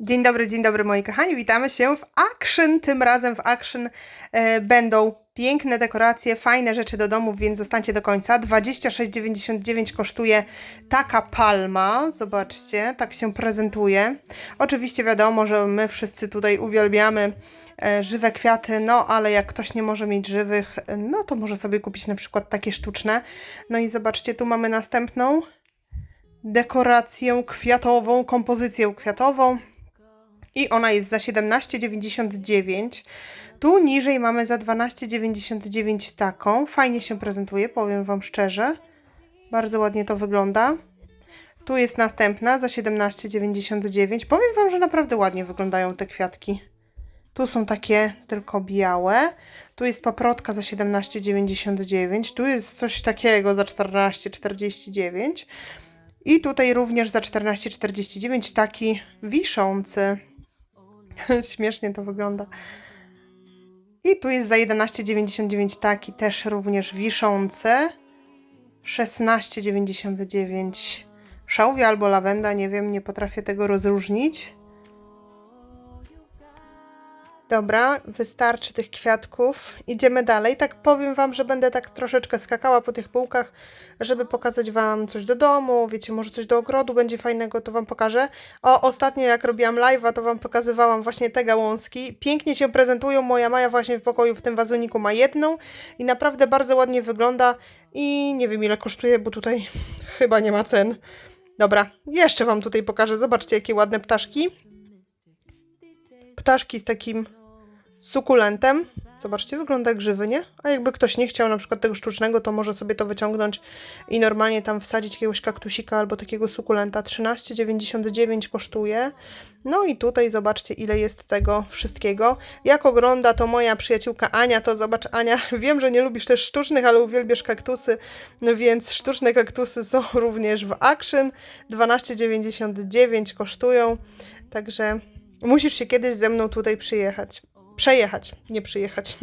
Dzień dobry, dzień dobry moi kochani, witamy się w Action. Tym razem w Action e, będą piękne dekoracje, fajne rzeczy do domów, więc zostańcie do końca. 26,99 kosztuje taka palma, zobaczcie, tak się prezentuje. Oczywiście wiadomo, że my wszyscy tutaj uwielbiamy e, żywe kwiaty, no ale jak ktoś nie może mieć żywych, no to może sobie kupić na przykład takie sztuczne. No i zobaczcie, tu mamy następną dekorację kwiatową, kompozycję kwiatową i ona jest za 17,99. Tu niżej mamy za 12,99 taką. Fajnie się prezentuje, powiem Wam szczerze. Bardzo ładnie to wygląda. Tu jest następna za 17,99. Powiem Wam, że naprawdę ładnie wyglądają te kwiatki. Tu są takie tylko białe. Tu jest paprotka za 17,99. Tu jest coś takiego za 14,49. I tutaj również za 14,49 taki wiszący. Śmiesznie to wygląda. I tu jest za 11,99 taki też również wiszący. 16,99 szałwia albo lawenda, nie wiem, nie potrafię tego rozróżnić. Dobra, wystarczy tych kwiatków. Idziemy dalej. Tak powiem Wam, że będę tak troszeczkę skakała po tych półkach, żeby pokazać Wam coś do domu. Wiecie, może coś do ogrodu będzie fajnego, to Wam pokażę. O, ostatnio jak robiłam live'a, to Wam pokazywałam właśnie te gałązki. Pięknie się prezentują. Moja Maja właśnie w pokoju w tym wazoniku ma jedną i naprawdę bardzo ładnie wygląda. I nie wiem ile kosztuje, bo tutaj chyba nie ma cen. Dobra, jeszcze Wam tutaj pokażę. Zobaczcie, jakie ładne ptaszki. Ptaszki z takim sukulentem. Zobaczcie, wygląda jak żywy, nie? A jakby ktoś nie chciał na przykład tego sztucznego, to może sobie to wyciągnąć i normalnie tam wsadzić jakiegoś kaktusika albo takiego sukulenta. 13,99 kosztuje. No i tutaj zobaczcie, ile jest tego wszystkiego. Jak ogląda to moja przyjaciółka Ania, to zobacz Ania, wiem, że nie lubisz też sztucznych, ale uwielbiasz kaktusy, no więc sztuczne kaktusy są również w Action. 12,99 kosztują, także musisz się kiedyś ze mną tutaj przyjechać. Przejechać, nie przyjechać.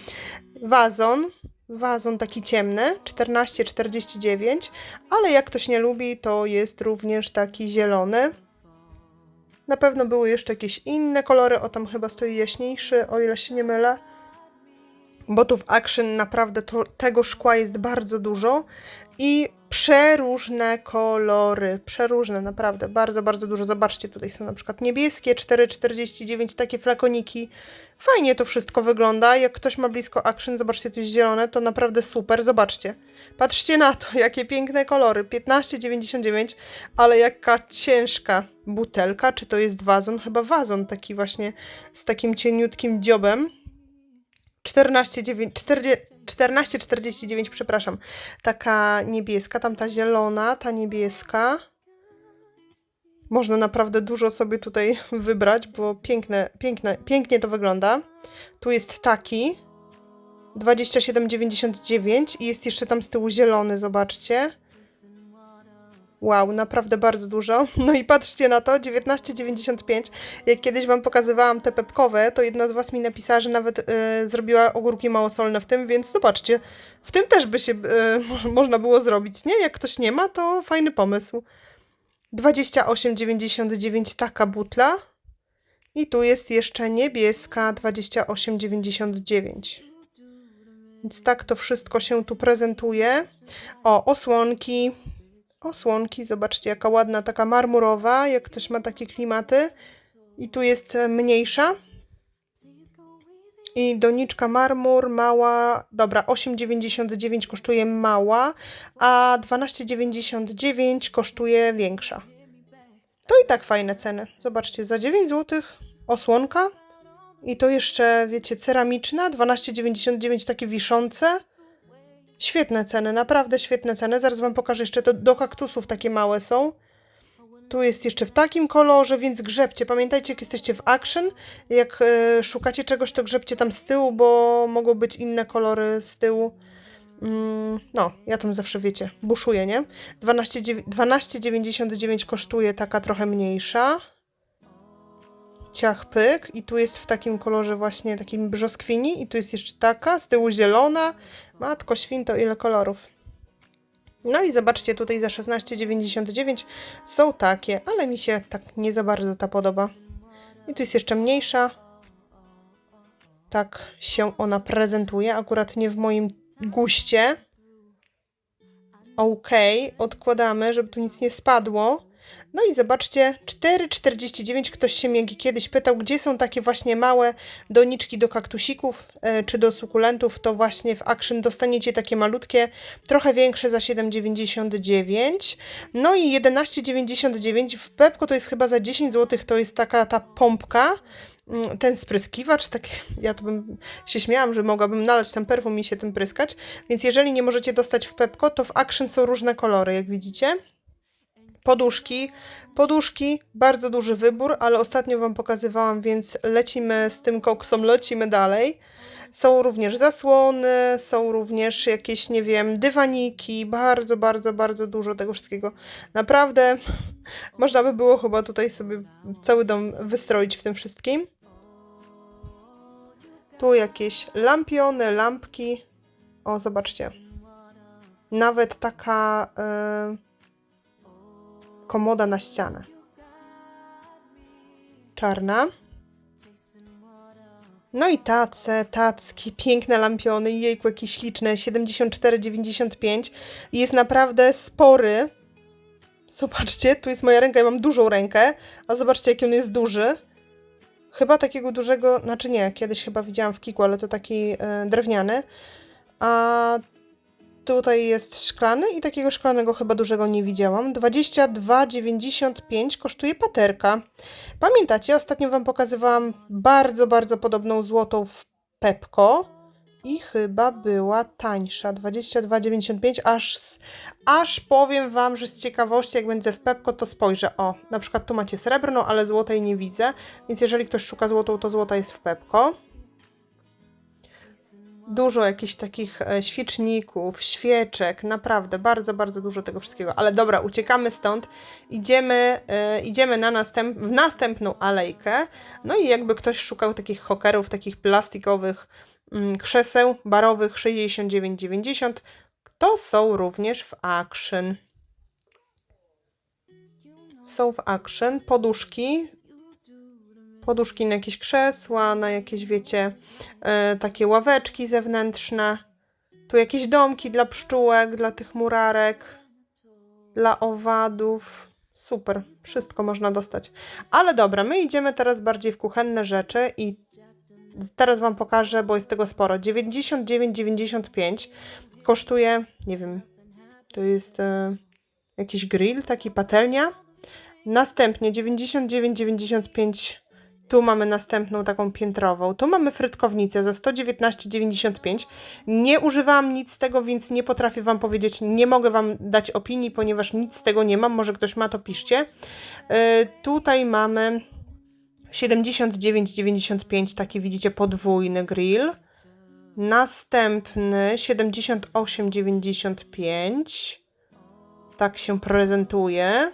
Wazon. Wazon taki ciemny, 14,49, ale jak ktoś nie lubi, to jest również taki zielony. Na pewno były jeszcze jakieś inne kolory, o tam chyba stoi jaśniejszy, o ile się nie mylę. Bo tu w Action naprawdę to, tego szkła jest bardzo dużo i przeróżne kolory, przeróżne, naprawdę, bardzo, bardzo dużo. Zobaczcie, tutaj są na przykład niebieskie, 4,49, takie flakoniki. Fajnie to wszystko wygląda. Jak ktoś ma blisko Action, zobaczcie, tu jest zielone, to naprawdę super. Zobaczcie, patrzcie na to, jakie piękne kolory. 15,99, ale jaka ciężka butelka. Czy to jest wazon? Chyba wazon taki właśnie z takim cieniutkim dziobem. 14,49, 14,49, przepraszam. Taka niebieska, tamta zielona, ta niebieska. Można naprawdę dużo sobie tutaj wybrać, bo piękne, piękne, pięknie to wygląda. Tu jest taki 27,99 i jest jeszcze tam z tyłu zielony, zobaczcie. Wow, naprawdę bardzo dużo. No i patrzcie na to, 19,95. Jak kiedyś Wam pokazywałam te pepkowe, to jedna z Was mi napisała, że nawet y, zrobiła ogórki małosolne w tym, więc zobaczcie, w tym też by się mo- można było zrobić, nie? Jak ktoś nie ma, to fajny pomysł. 28,99 taka butla. I tu jest jeszcze niebieska 28,99. Więc tak to wszystko się tu prezentuje. O, osłonki. Osłonki, zobaczcie, jaka ładna, taka marmurowa, jak ktoś ma takie klimaty. I tu jest e, mniejsza. I doniczka marmur, mała, dobra, 8,99 kosztuje mała, a 12,99 kosztuje większa. To i tak fajne ceny. Zobaczcie, za 9 zł osłonka i to jeszcze, wiecie, ceramiczna, 12,99 takie wiszące. Świetne ceny, naprawdę świetne ceny. Zaraz Wam pokażę jeszcze, to do kaktusów takie małe są. Tu jest jeszcze w takim kolorze, więc grzebcie. Pamiętajcie, jak jesteście w Action, jak e, szukacie czegoś, to grzebcie tam z tyłu, bo mogą być inne kolory z tyłu. Mm, no, ja tam zawsze, wiecie, buszuję, nie? 12 dziewię- 12,99 kosztuje taka trochę mniejsza. Ciach pyk i tu jest w takim kolorze właśnie takim brzoskwini i tu jest jeszcze taka, z tyłu zielona. Matko świnto, ile kolorów. No i zobaczcie, tutaj za 16,99 są takie, ale mi się tak nie za bardzo ta podoba. I tu jest jeszcze mniejsza. Tak się ona prezentuje, akurat nie w moim guście. Ok, odkładamy, żeby tu nic nie spadło. No i zobaczcie, 4,49. Ktoś się mnie kiedyś pytał, gdzie są takie właśnie małe doniczki do kaktusików e, czy do sukulentów. To właśnie w Action dostaniecie takie malutkie, trochę większe za 7,99. No i 11,99 w Pepko to jest chyba za 10 zł. To jest taka ta pompka mm, ten spryskiwacz, tak, ja to bym się śmiałam, że mogłabym nalać tam perfum i się tym pryskać, więc jeżeli nie możecie dostać w Pepko, to w Action są różne kolory, jak widzicie. Poduszki, poduszki, bardzo duży wybór, ale ostatnio Wam pokazywałam, więc lecimy z tym koksem, lecimy dalej. Są również zasłony, są również jakieś, nie wiem, dywaniki, bardzo, bardzo, bardzo dużo tego wszystkiego. Naprawdę można by było chyba tutaj sobie cały dom wystroić w tym wszystkim. Tu jakieś lampiony, lampki. O, zobaczcie. Nawet taka e, komoda na ścianę. Czarna. No i tace, tacki, piękne lampiony, jejku, jakie śliczne, 74,95. Jest naprawdę spory. Zobaczcie, tu jest moja ręka, ja mam dużą rękę, a zobaczcie, jaki on jest duży. Chyba takiego dużego, znaczy nie, kiedyś chyba widziałam w Kiku, ale to taki e, drewniany. A tutaj jest szklany i takiego szklanego chyba dużego nie widziałam. 22,95 kosztuje paterka. Pamiętacie, ostatnio Wam pokazywałam bardzo, bardzo podobną złotą w Pepko i chyba była tańsza, 22,95, aż, aż powiem Wam, że z ciekawości, jak będę w Pepko, to spojrzę. O, na przykład tu macie srebrną, ale złotej nie widzę, więc jeżeli ktoś szuka złotą, to złota jest w Pepko. Dużo jakichś takich e, świeczników, świeczek, naprawdę bardzo, bardzo dużo tego wszystkiego. Ale dobra, uciekamy stąd, idziemy, e, idziemy na następ, w następną alejkę. No i jakby ktoś szukał takich hokerów, takich plastikowych mm, krzeseł barowych 69,90, to są również w Action. Są w Action poduszki, poduszki na jakieś krzesła, na jakieś, wiecie, e, takie ławeczki zewnętrzne. Tu jakieś domki dla pszczółek, dla tych murarek, dla owadów. Super, wszystko można dostać. Ale dobra, my idziemy teraz bardziej w kuchenne rzeczy i teraz Wam pokażę, bo jest tego sporo. 99,95 kosztuje, nie wiem, to jest e, jakiś grill, taki patelnia. Następnie 99,95 tu mamy następną taką piętrową. Tu mamy frytkownicę za 119,95. Nie używałam nic z tego, więc nie potrafię Wam powiedzieć, nie mogę Wam dać opinii, ponieważ nic z tego nie mam. Może ktoś ma, to piszcie. Yy, tutaj mamy 79,95, taki widzicie podwójny grill. Następny 78,95. Tak się prezentuje.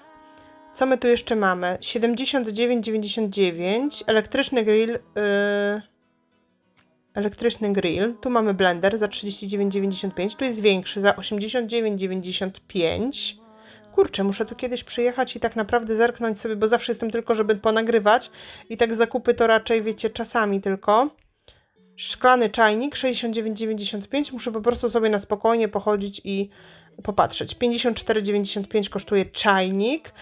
Co my tu jeszcze mamy? 79,99. Elektryczny grill. Yy... Elektryczny grill. Tu mamy blender za 39,95. Tu jest większy za 89,95. Kurczę, muszę tu kiedyś przyjechać i tak naprawdę zerknąć sobie, bo zawsze jestem tylko, żeby ponagrywać. I tak zakupy to raczej, wiecie, czasami tylko. Szklany czajnik 69,95. Muszę po prostu sobie na spokojnie pochodzić i popatrzeć. 54,95 kosztuje czajnik.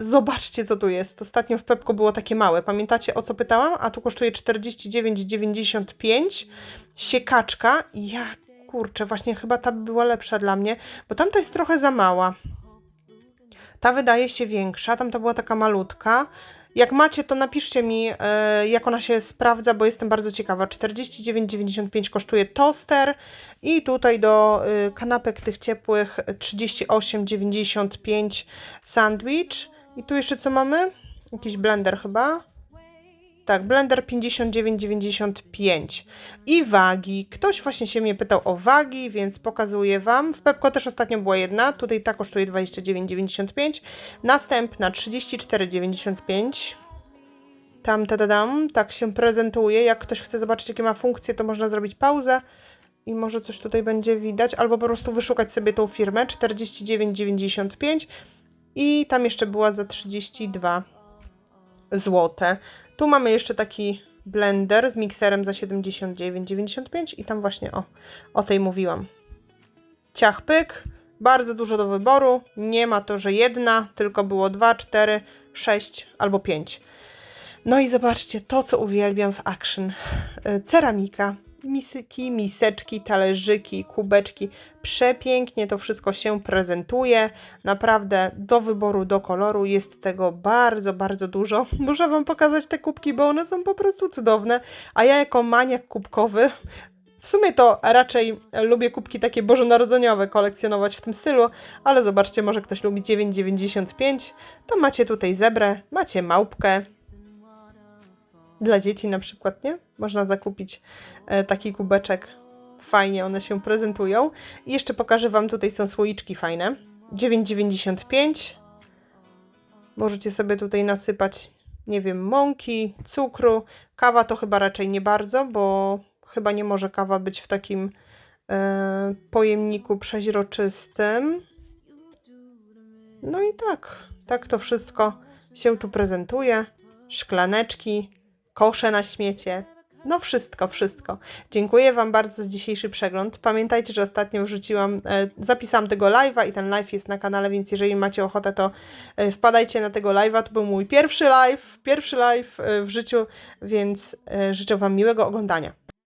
Zobaczcie, co tu jest. Ostatnio w Pepko było takie małe. Pamiętacie, o co pytałam? A tu kosztuje 49,95. Siekaczka. Ja, kurczę, właśnie chyba ta by była lepsza dla mnie, bo tamta jest trochę za mała. Ta wydaje się większa, tamta była taka malutka. Jak macie, to napiszcie mi, e, jak ona się sprawdza, bo jestem bardzo ciekawa. 49,95 kosztuje toster i tutaj do y, kanapek tych ciepłych 38,95 sandwich. I tu jeszcze co mamy? Jakiś blender chyba. Tak, blender 59,95. I wagi. Ktoś właśnie się mnie pytał o wagi, więc pokazuję Wam. W Pepko też ostatnio była jedna. Tutaj ta kosztuje 29,95. Następna 34,95. Tam, tadadam, tak się prezentuje. Jak ktoś chce zobaczyć, jakie ma funkcje, to można zrobić pauzę i może coś tutaj będzie widać, albo po prostu wyszukać sobie tą firmę 49,95 i tam jeszcze była za 32. złote. Tu mamy jeszcze taki blender z mikserem za 79,95 i tam właśnie o, o tej mówiłam. Ciach pyk, bardzo dużo do wyboru. Nie ma to, że jedna, tylko było dwa, cztery, sześć albo pięć. No i zobaczcie, to co uwielbiam w Action. E, Ceramika, misyki, miseczki, talerzyki, kubeczki. Przepięknie to wszystko się prezentuje. Naprawdę do wyboru, do koloru jest tego bardzo, bardzo dużo. Muszę Wam pokazać te kubki, bo one są po prostu cudowne. A ja jako maniak kubkowy w sumie to raczej lubię kubki takie bożonarodzeniowe kolekcjonować w tym stylu, ale zobaczcie, może ktoś lubi 9,95, to macie tutaj zebrę, macie małpkę. Dla dzieci na przykład, nie? Można zakupić e, taki kubeczek. Fajnie one się prezentują. I jeszcze pokażę Wam, tutaj są słoiczki fajne. 9,95. Możecie sobie tutaj nasypać, nie wiem, mąki, cukru. Kawa to chyba raczej nie bardzo, bo chyba nie może kawa być w takim e, pojemniku przeźroczystym. No i tak, tak to wszystko się tu prezentuje. Szklaneczki, kosze na śmiecie. No wszystko, wszystko. Dziękuję Wam bardzo za dzisiejszy przegląd. Pamiętajcie, że ostatnio wrzuciłam, e, zapisałam tego live'a i ten live jest na kanale, więc jeżeli macie ochotę, to e, wpadajcie na tego live'a. To był mój pierwszy live, pierwszy live e, w życiu, więc e, życzę Wam miłego oglądania.